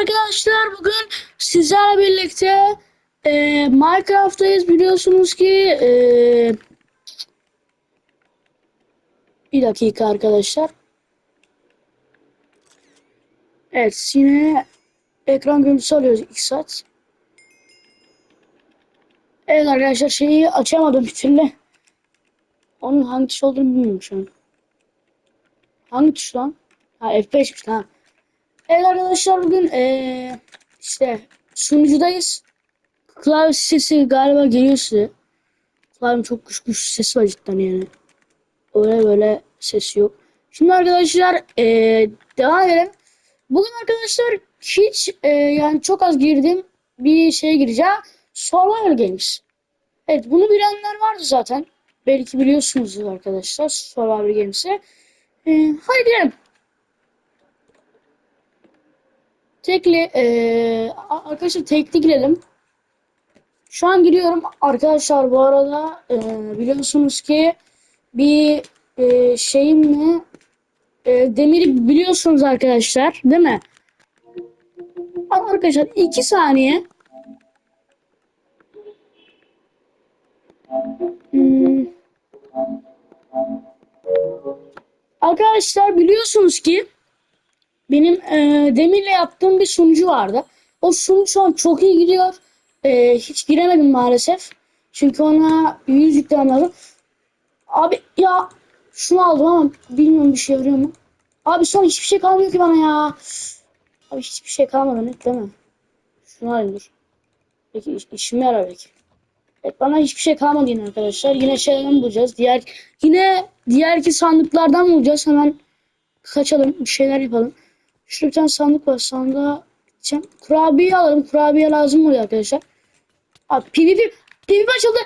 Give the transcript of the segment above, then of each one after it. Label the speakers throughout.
Speaker 1: arkadaşlar bugün sizlerle birlikte e, Minecraft'tayız biliyorsunuz ki e, bir dakika arkadaşlar. Evet yine ekran görüntüsü alıyoruz 2 saat. Evet arkadaşlar şeyi açamadım bir türlü. Onun hangi tuş olduğunu bilmiyorum şu an. Hangi tuş lan? Ha F5'miş lan. Evet arkadaşlar bugün eee işte sunucudayız. Klavye sesi galiba geliyor size. Klavyenin çok güç güç sesi var cidden yani. Öyle böyle sesi yok. Şimdi arkadaşlar eee devam edelim. Bugün arkadaşlar hiç eee, yani çok az girdim bir şeye gireceğim. Survival Games. Evet bunu bilenler vardı zaten. Belki biliyorsunuz arkadaşlar Survival Games'i. Eee hadi girelim. Tekli eee arkadaşlar tekli girelim. Şu an giriyorum. Arkadaşlar bu arada eee, biliyorsunuz ki bir eee şeyim mi eee, demiri biliyorsunuz arkadaşlar değil mi? Arkadaşlar iki saniye. Hmm. Arkadaşlar biliyorsunuz ki benim e, Demir'le yaptığım bir sunucu vardı. O sunucu şu an çok iyi gidiyor. E, hiç giremedim maalesef. Çünkü ona 100 yüklemem lazım. Abi ya şunu aldım ama bilmiyorum bir şey yarıyor mu? Abi son hiçbir şey kalmıyor ki bana ya. Abi hiçbir şey kalmadı net değil mi? Şunu alayım dur. Peki iş, işime yarar belki. Evet bana hiçbir şey kalmadı yine arkadaşlar. Yine şeylerden bulacağız. Diğer yine diğer iki sandıklardan bulacağız. Hemen kaçalım. Bir şeyler yapalım. Şurada bir tane sandık var. Sandığa gideceğim. Kurabiye alalım. Kurabiye lazım oluyor arkadaşlar. Abi PvP PvP açıldı.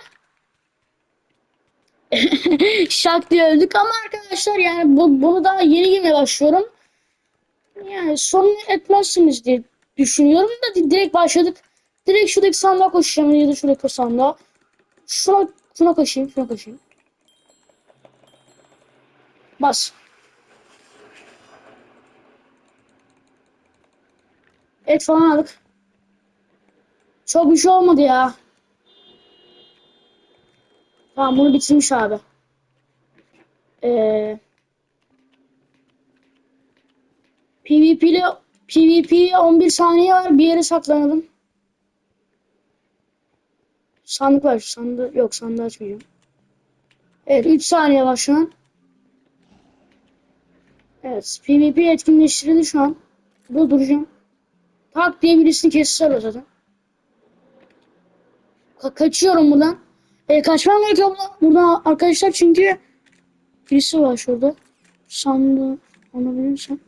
Speaker 1: Şak diye öldük ama arkadaşlar yani bu, bunu daha yeni girmeye başlıyorum. Yani sorun etmezsiniz diye düşünüyorum da di- direkt başladık. Direkt şuradaki sandığa koşacağım ya da şuradaki sandığa. Şuna, şuna koşayım, şuna koşayım. Bas. Et falan aldık. Çok bir şey olmadı ya. Tamam bunu bitirmiş abi. Ee, PvP ile PvP 11 saniye var. Bir yere saklanalım. Sandık var. Sandığı yok sandığı açmayacağım. Evet 3 saniye var şu an. Evet PvP etkinleştirildi şu an. Burada duracağım. Tak diye birisini kesişler zaten. Ka- kaçıyorum buradan. E, kaçmam gerekiyor buradan, buradan arkadaşlar çünkü birisi var şurada. Sandığı alabilirsem.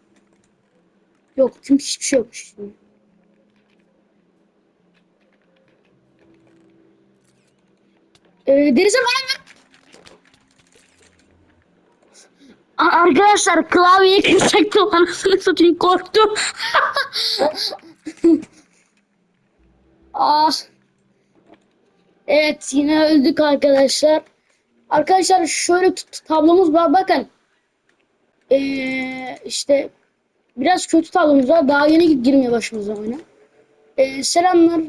Speaker 1: Yok çünkü hiçbir şey yokmuş. E, denize falan ver. Arkadaşlar klavyeyi kıracaktım anasını satayım korktum. ah. Evet yine öldük arkadaşlar. Arkadaşlar şöyle tablomuz var bakın. Ee, işte biraz kötü tablomuz var. Daha yeni girmeye başladık oyuna. Ee, selamlar.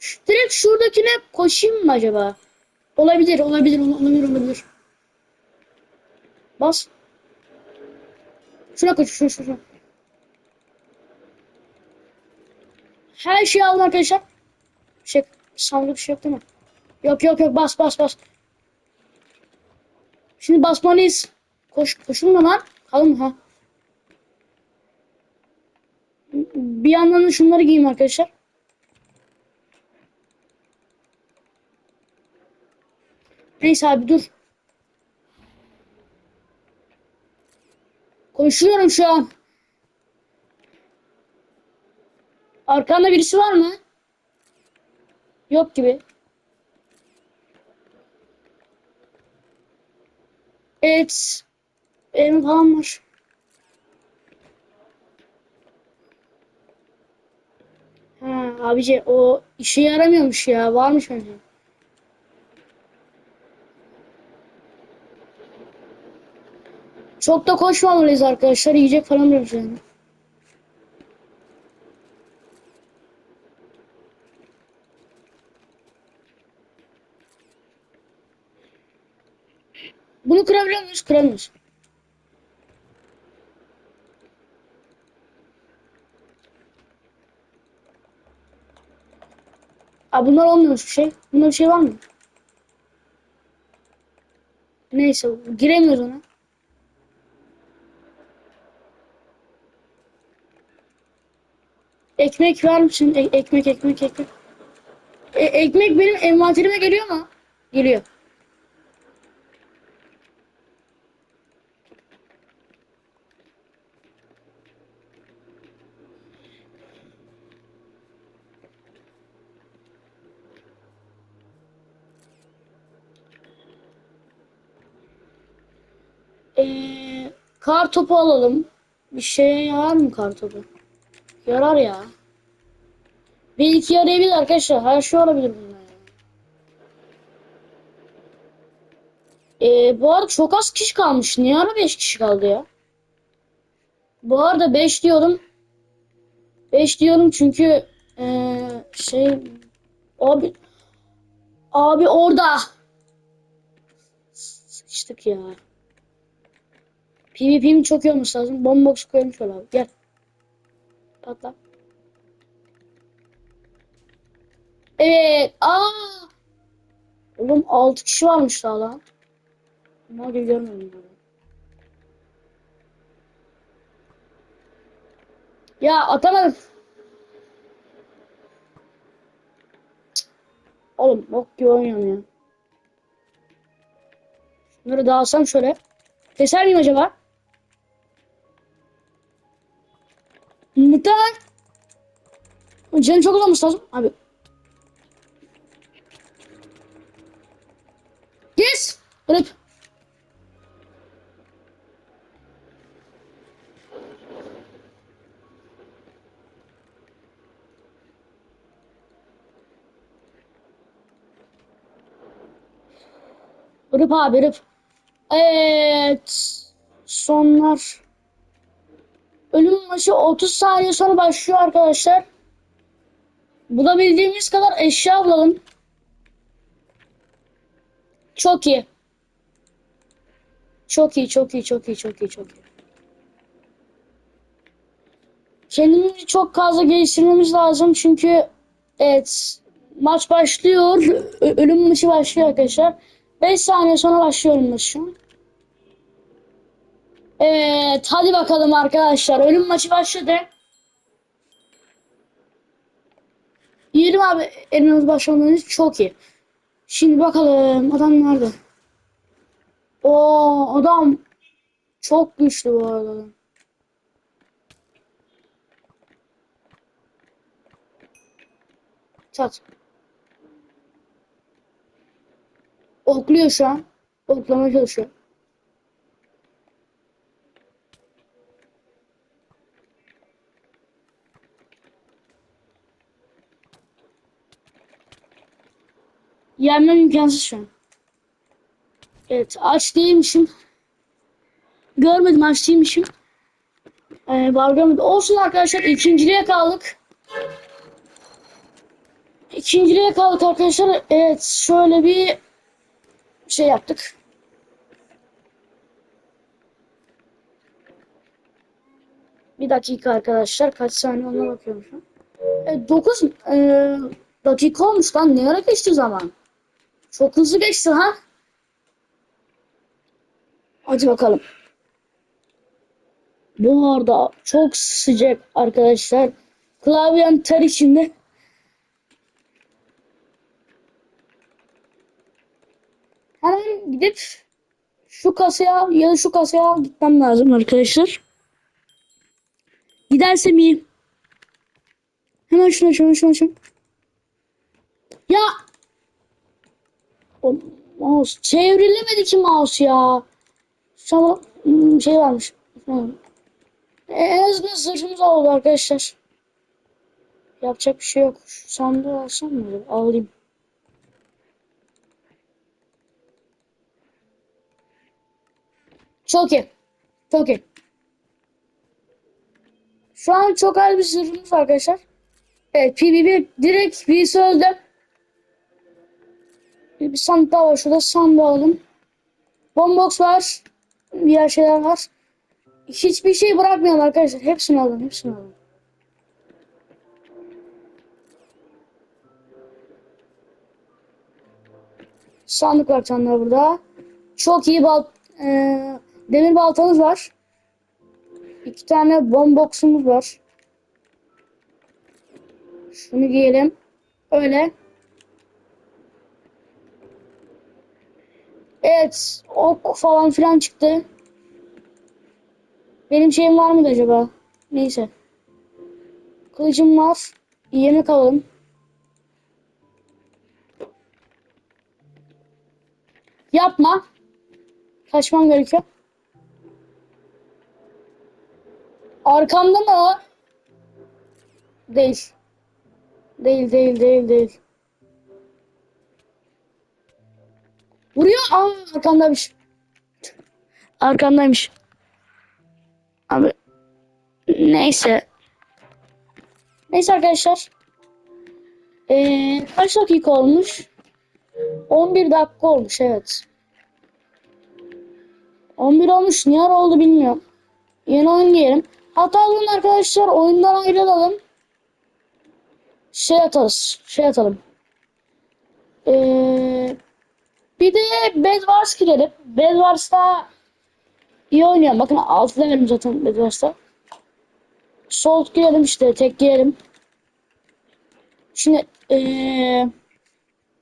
Speaker 1: Şu- direkt şuradakine koşayım mı acaba? Olabilir, olabilir, ol- olabilir, olabilir. Bas. Şuna koş, şuna, şuna. Her şeyi alın arkadaşlar. Şey, sandık bir şey yok değil mi? Yok yok yok bas bas bas. Şimdi basmalıyız. Koş koşulma lan. Kalın ha. Bir yandan da şunları giyeyim arkadaşlar. Neyse abi dur. Koşuyorum şu an. Arkanda birisi var mı? Yok gibi. Evet. Benim falan var. Ha abici o işe yaramıyormuş ya. Varmış bence. Çok da koşmamalıyız arkadaşlar. Yiyecek falan buluruz Bunu kırabiliyor muyuz? Kıramıyoruz. Aa, bunlar olmuyormuş bir şey. Bunda bir şey var mı? Neyse giremiyoruz ona. Ekmek var mısın? E- ekmek ekmek ekmek. E- ekmek benim envanterime geliyor mu? Geliyor. Ee, kar topu alalım. Bir şeye yarar mı kar topu? Yarar ya. Bir iki yarayabilir arkadaşlar. Her şey olabilir bunlar. Ee, bu arada çok az kişi kalmış. Niye ara 5 kişi kaldı ya? Bu arada 5 diyorum. 5 diyorum çünkü ee, şey abi abi orada sıçtık ya. PvP'm çok iyi olması lazım. Bombox koymuş ol abi. Gel. Patla. Evet. Aa. Oğlum 6 kişi varmış daha lan. Oluyor görmedim bunu. Ya atamadım. Oğlum bok gibi oynuyorum ya. Şunları dağılsam şöyle. Keser miyim acaba? Canım çok olması lazım. Abi. Yes. Rip. Rip abi rip. Evet. Sonlar. Ölüm maçı 30 saniye sonra başlıyor arkadaşlar. Bulabildiğimiz kadar eşya bulalım. Çok iyi. Çok iyi, çok iyi, çok iyi, çok iyi, çok iyi. Kendimizi çok fazla geliştirmemiz lazım çünkü evet maç başlıyor. Ölüm maçı başlıyor arkadaşlar. 5 saniye sonra başlıyor ölüm maçı. Evet hadi bakalım arkadaşlar. Ölüm maçı başladı. Yiyelim abi elimiz başlamanız çok iyi. Şimdi bakalım adam nerede? O adam çok güçlü bu arada. Çat. Okluyor şu an. Oklamaya çalışıyor. Yenmem imkansız şu an. Evet aç değilmişim. Görmedim aç değilmişim. Ee, var. Olsun arkadaşlar ikinciliğe kaldık. İkinciliğe kaldık arkadaşlar. Evet şöyle bir şey yaptık. Bir dakika arkadaşlar. Kaç saniye ona bakıyorum şu an. E, 9 e, dakika olmuş lan. Ne ara geçti zaman? Çok hızlı geçti ha. Hadi bakalım. Bu arada çok sıcak arkadaşlar. Klavyen ter içinde. Hemen gidip şu kasaya ya da şu kasaya gitmem lazım arkadaşlar. Gidersem iyi. Hemen şunu şunu şunu şunu. Ya o mouse çevrilemedi ki mouse ya. Sana hmm, şey varmış. Hı. En azından zırhımız oldu arkadaşlar. Yapacak bir şey yok. Şu sandığı alsam mı? Alayım. Çok iyi. Çok iyi. Şu an çok az bir zırhımız arkadaşlar. Evet PvP direkt birisi öldü. Bir, bir sandık daha var şurada sandığı alalım. Bombox var. Diğer şeyler var. Hiçbir şey bırakmayalım arkadaşlar. Hepsini alın. Hepsini alın. Sandık var tane burada. Çok iyi bal e, demir baltamız var. İki tane bomboxumuz var. Şunu giyelim. Öyle. Evet. Ok falan filan çıktı. Benim şeyim var mıydı acaba? Neyse. Kılıcım var. Yemek alalım. Yapma. Kaçmam gerekiyor. Arkamda mı o? Değil. Değil değil değil değil. Aa arkamdaymış. Arkamdaymış. Abi neyse. Neyse arkadaşlar. Ee, kaç dakika olmuş? 11 dakika olmuş evet. 11 olmuş. Niye oldu bilmiyorum. Yeni oyun giyelim. Hatta bugün arkadaşlar oyundan ayrılalım. Şey atarız. Şey atalım. Ee, bir de Bed Wars girelim. Bed Wars'ta iyi oynuyorum. Bakın 6 levelim zaten Bed Wars'ta. Salt girelim işte. Tek girelim. Şimdi ee,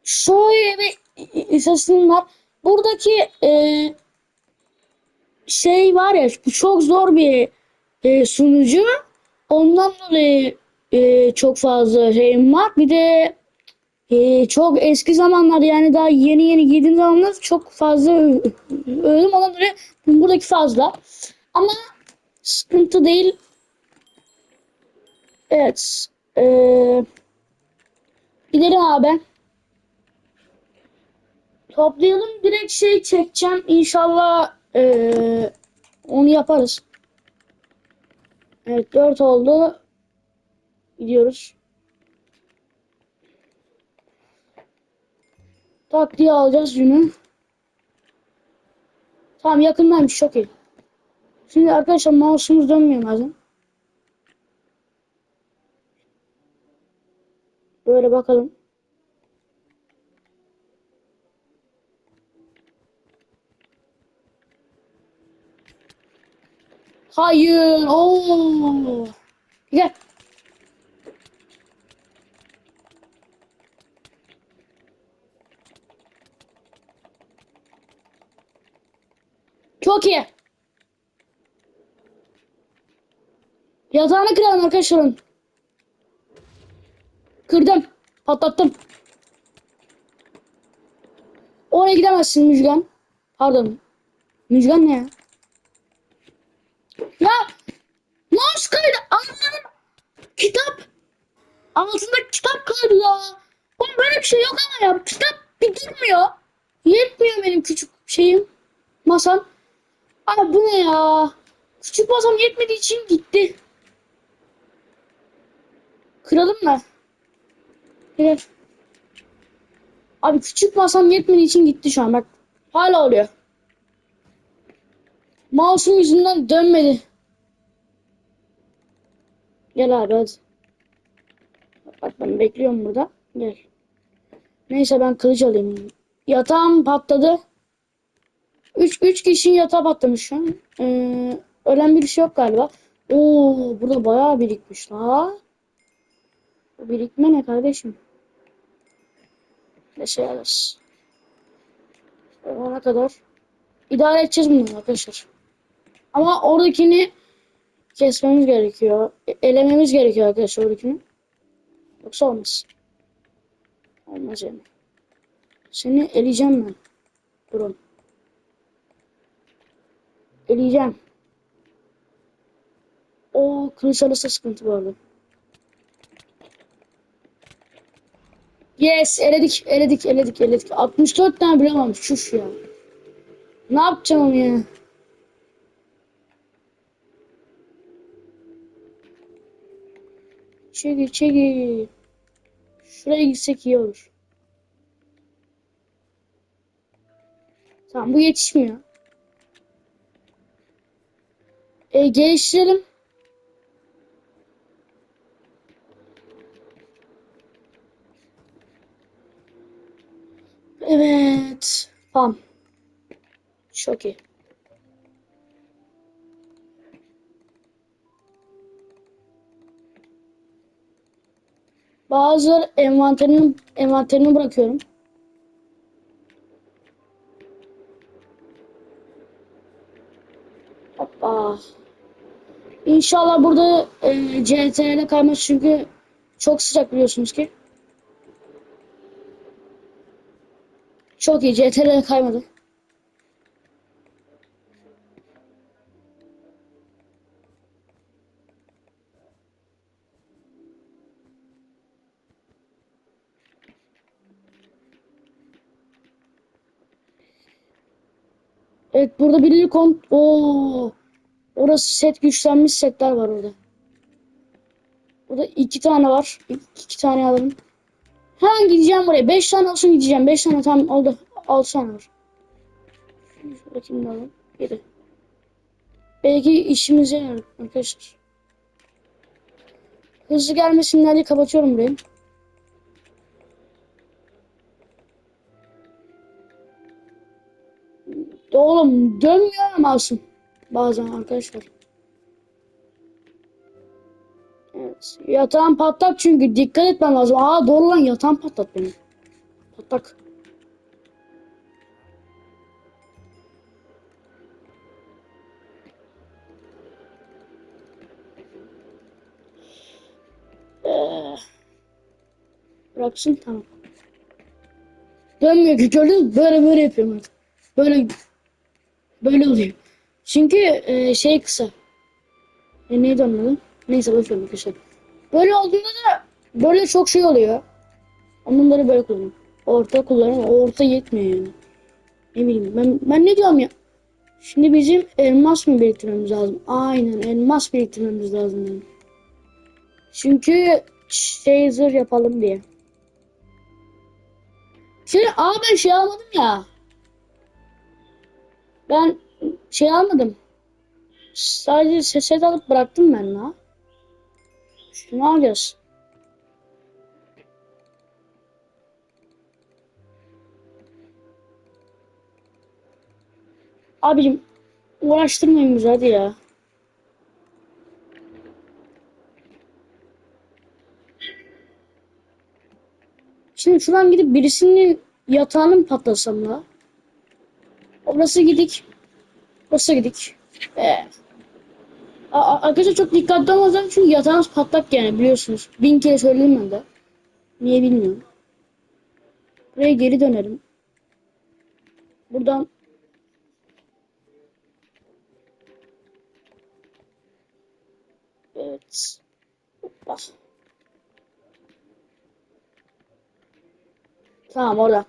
Speaker 1: şöyle bir istatistiğim var. Buradaki ee, şey var ya bu çok zor bir e, sunucu. Ondan dolayı e, çok fazla şeyim var. Bir de e, çok eski zamanlar yani daha yeni yeni girdiğim zamanlar çok fazla ö- öldüm. Ondan dolayı buradaki fazla. Ama sıkıntı değil. Evet. E, gidelim abi. Toplayalım. Direkt şey çekeceğim. İnşallah e, onu yaparız. Evet 4 oldu. Gidiyoruz. Tak alacağız yünü. Tamam yakındaymış çok iyi. Şimdi arkadaşlar mouse'umuz dönmüyor bazen. Böyle bakalım. Hayır. Oo. Gel. Çok iyi. Yatağını kıralım arkadaşlar. Kırdım. Patlattım. Oraya gidemezsin Müjgan. Pardon. Müjgan ne ya? Ya mouse kaydı. Anladım. Kitap. Altında kitap kaydı ya. Oğlum böyle bir şey yok ama ya. Kitap bir durmuyor. Yetmiyor benim küçük şeyim. Masam. Abi bu ne ya? Küçük masam yetmediği için gitti. Kıralım mı? Evet. Abi küçük masam yetmediği için gitti şu an bak. Hala oluyor. Mouse'um yüzünden dönmedi. Gel abi hadi. Bak ben bekliyorum burada. Gel. Neyse ben kılıç alayım. Yatağım patladı. 3 3 kişinin yatağı patlamış şu an. Ee, ölen birisi yok galiba. Oo burada bayağı birikmiş la. Birikme ne kardeşim? Ne şey alırız. Ona kadar idare edeceğiz bunu arkadaşlar. Ama oradakini kesmemiz gerekiyor. E- Elememiz gerekiyor arkadaşlar oradakini. Yoksa olmaz. Olmaz yani. Seni eleyeceğim ben. Durun. Eleyeceğim. O kılıç alırsa sıkıntı var Yes, eledik, eledik, eledik, eledik. 64 tane bile varmış. Şuş ya. Ne yapacağım ya? Çeki, çeki. Şuraya gitsek iyi olur. Tamam bu yetişmiyor. E, geliştirelim. Evet. Tamam. Çok iyi. Bazıları envanterini, envanterini bırakıyorum. Hoppa. İnşallah burada e, CTRL'e kaymaz çünkü çok sıcak biliyorsunuz ki. Çok iyi CTRL'e kaymadı. Evet burada birlik kon... Oo. Orası set güçlenmiş setler var orada. Burada iki tane var. İki, iki tane alalım. Hemen gideceğim buraya. Beş tane olsun gideceğim. Beş tane tam oldu. Altı tane var. Şuradakini de alalım. Yedi. Belki işimize yarar arkadaşlar. Hızlı gelmesinler diye kapatıyorum burayı. Oğlum dönmüyor masum. Bazen arkadaşlar. Evet. Yatağım patlak çünkü dikkat etmem lazım. Aa doğru lan yatağım patlat benim. Patlak. Ee, bıraksın tamam. Dönmüyor ki gördünüz mü? Böyle böyle yapıyorum artık. Böyle böyle oluyor. Çünkü e, şey kısa. E, neydi onun? Neyse boş ver arkadaşlar. Böyle olduğunda da böyle çok şey oluyor. Onları böyle kullanıyorum. Orta kullanıyorum. Orta yetmiyor yani. Ne bileyim ben, ben ne diyorum ya. Şimdi bizim elmas mı biriktirmemiz lazım? Aynen elmas biriktirmemiz lazım yani. Çünkü şey zırh yapalım diye. Şimdi ben şey almadım ya. Ben şey almadım. Sadece seset alıp bıraktım ben la. Şunu alacağız. Abicim uğraştırmayın bizi hadi ya. Şimdi şuradan gidip birisinin yatağını mı patlasam la? Orası gidik. Orası gidik. Ee, arkadaşlar çok dikkatli olacağım çünkü yatağınız patlak yani biliyorsunuz. Bin kere söyledim ben de. Niye bilmiyorum. Buraya geri dönelim. Buradan Evet. Hoppa. Tamam orada.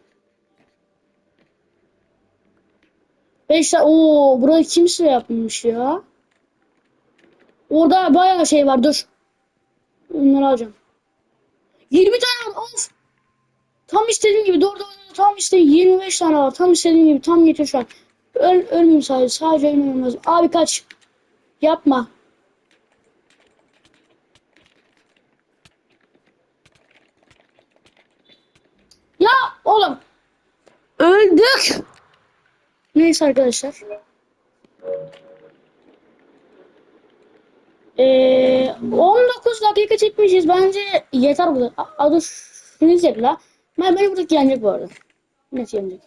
Speaker 1: Beş tane. Oo, burayı kimse yapmamış ya. Orada bayağı şey var. Dur. Onları alacağım. 20 tane var. Of. Tam istediğim gibi. Doğru doğru. Tam istediğim 25 tane var. Tam istediğim gibi. Tam yetiyor şu an. Öl, ölmeyeyim sadece. Sadece ölmemem lazım. Abi kaç. Yapma. Ya oğlum. Öldük. Neyse arkadaşlar. Ee, 19 dakika çekmişiz. Bence yeter bu. Adı şunu izleyelim la. Ben beni buradaki yenecek bu arada. Net yenecek.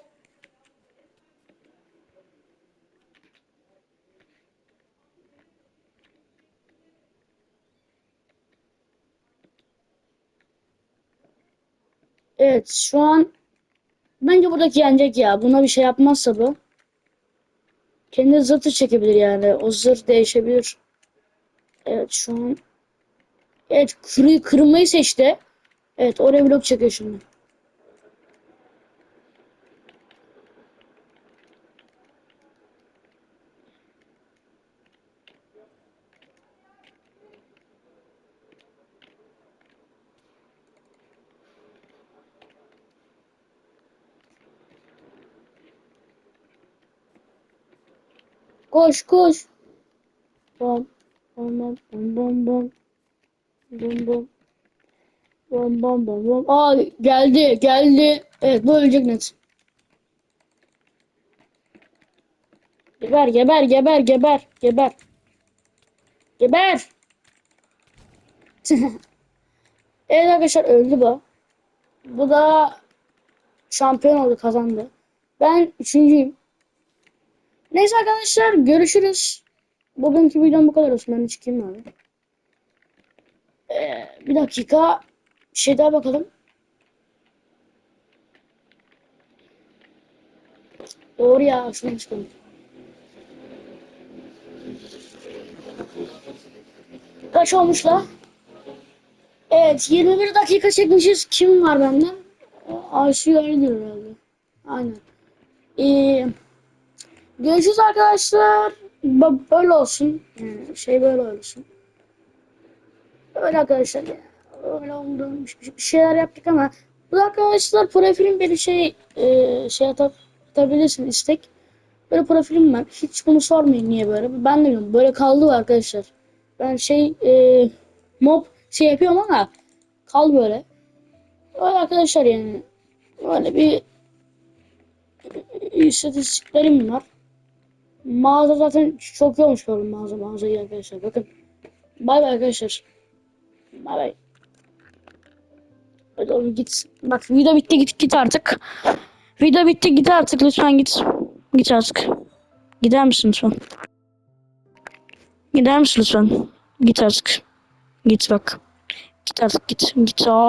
Speaker 1: Evet şu an bence buradaki yenecek ya. Buna bir şey yapmazsa bu. Kendi zırtı çekebilir yani. O zırh değişebilir. Evet şu an. Evet kırı, kırmayı seçti. Evet oraya blok çekiyor şimdi. Koş koş. Tamam. bom bom bom bom bom bom bom bom bom bom Aa geldi geldi. Evet bu ölecek net. Geber geber geber geber geber. Geber. evet arkadaşlar öldü bu. Bu da şampiyon oldu kazandı. Ben üçüncüyüm. Neyse arkadaşlar görüşürüz. Bugünkü videom bu kadar olsun. Ben çıkayım abi. Ee, bir dakika. Bir şey daha bakalım. Doğru ya. Şuna çıkalım. Kaç olmuş la? Evet 21 dakika çekmişiz. Kim var benden? Ayşe diyor herhalde. Aynen. Ee, görüşürüz arkadaşlar. Böyle olsun. Yani şey böyle olsun. Öyle arkadaşlar ya. Öyle oldu. Bir şeyler yaptık ama bu da arkadaşlar profilim bir şey e, şey atabilirsin istek. Böyle profilim var. Hiç bunu sormayın niye böyle. Ben de bilmiyorum. Böyle kaldı arkadaşlar. Ben şey e, mob şey yapıyorum ama kal böyle. Öyle arkadaşlar yani. Böyle bir istatistiklerim var. Mağaza zaten çok olmuş böyle mağaza mağazayı arkadaşlar. Bakın. Bay bay arkadaşlar. Bay bay. Hadi oğlum git. Bak video bitti git git artık. Video bitti git artık lütfen git. Git artık. Gider misin lütfen? Gider misin lütfen? Git artık. Git bak. Git artık git. Git. Aa.